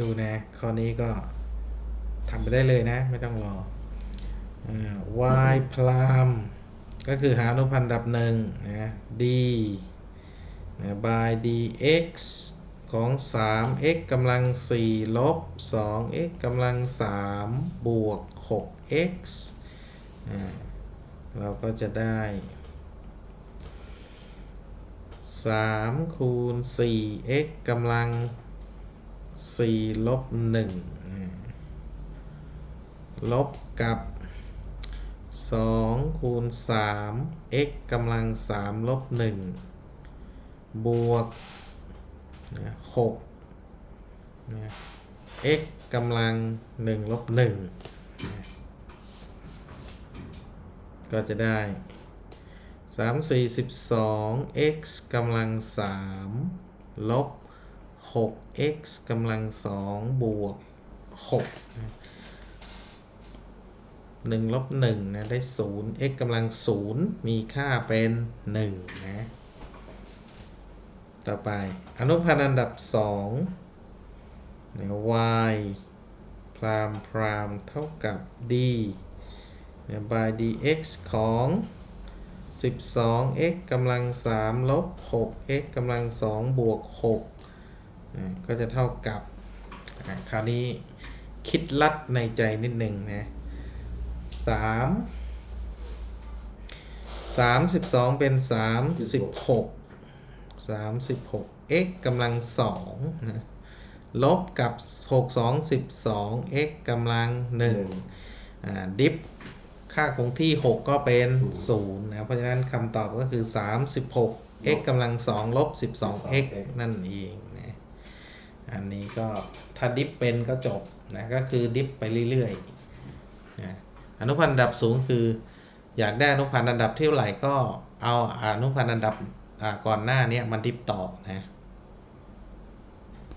ดูนะข้อนี้ก็ทำไปได้เลยนะ ไม่ต้องรออ่า y พรามก็คือหาอนุพันธ์ดับหนึ่งนะ d นะ by dx ของ 3x กำลัง 4 ลบ 2x กำลัง 3 บวก 6x อ่าเราก็จะได้ 3 คูณ 4x กำลัง 4ลบ1อ่าลบกับ 2 คูณ 3 x กำลัง 3 ลบ 1 บวก6นะ x กำลัง 1 ลบ 1 ก็จะได้ 3 4 12 x กำลัง 3 ลบ 6x กำลัง2บวก6นะ1ลบ1นะได้ 0 x กำลัง 0 มีค่าเป็น 1 นะ ต่อไป อนุพันธ์อันดับ2นะ y พรามพรามเท่ากับ d นะ by dx ของ 12x กำลัง3ลบ 6x กำลัง2บวก6 ก็จะเท่ากับอะคราวนี้คิดลัดในใจนิดหนึ่งนะ3 32เป็น36 36 x กำลัง2นะลบกับ6 2 12 x กำลัง1อ่าดิฟค่าคงที่ 6 ก็เป็น0นะ เพราะฉะนั้นคำตอบก็คือ 36 x กำลัง2ลบ 12 x นั่นเองนะ อันนี้ก็ถ้าดิฟเป็นก็จบนะก็คือดิฟไปเรื่อยๆนะอนุพันธ์อันดับสูงคือ อยากได้อนุพันธ์อันดับเท่าไหร่ก็เอาอนุพันธ์อันดับก่อนหน้านี้ยมาดิฟต่อนะ